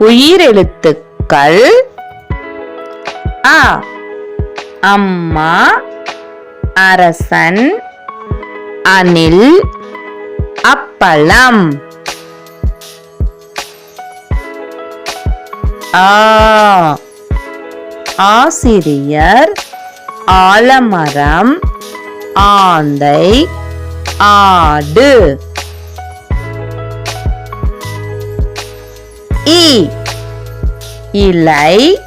உயிரெழுத்துக்கள். அ அம்மா அரசன் அணில் அப்பளம். ஆ ஆசிரியர் ஆலமரம் ஆந்தை ஆடு. இ. இலை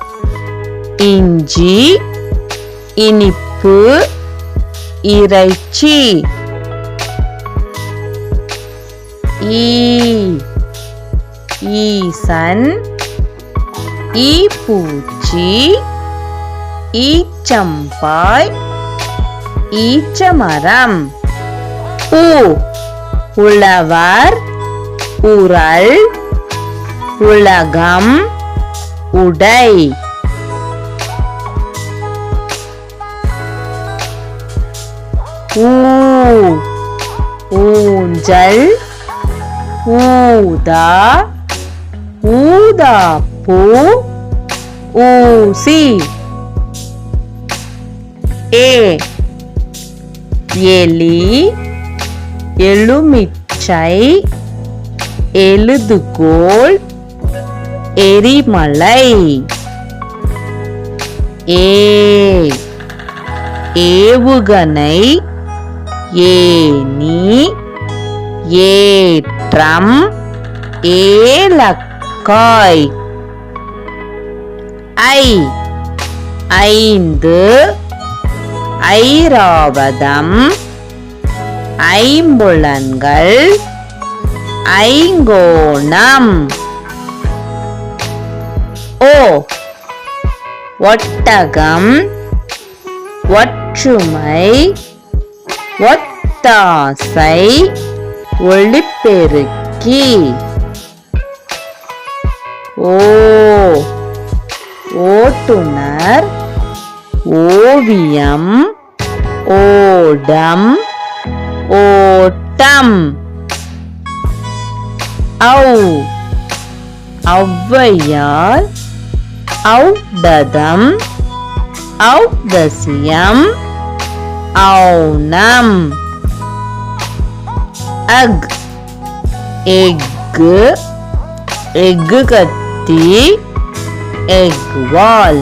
இஞ்சி இனிப்பு இறைச்சி. ஈ ஈசன் ஈப்பூச்சி ஈச்சம்பாய் ஈச்சமரம் உழவர் உரல் உலகம் உடை. ஊ ஊஞ்சல் ஊதா ஊதா பூ ஊசி. ஏ எலி எலுமிச்சை எழுதுகோல் எரிமலை. ஏ ஏவுகணை. ஏனி ஏற்றம் ஏலக்காய் ஐ ஐந்து. ஐராவதம். ஐம்புலன்கள். ஐங்கோணம். ஓ. ஒட்டகம் ஒற்றுமை ஒத்தாசை ஒளிப்பெருக்கி. ஓ. ஓட்டுனர் ஓவியம் ஓடம் ஓட்டம். ஔ. ஔவையார் ஔடதம் ஔதசியம் ஔனம் அக் எக்கு எக்கு கத்தி எக் வால்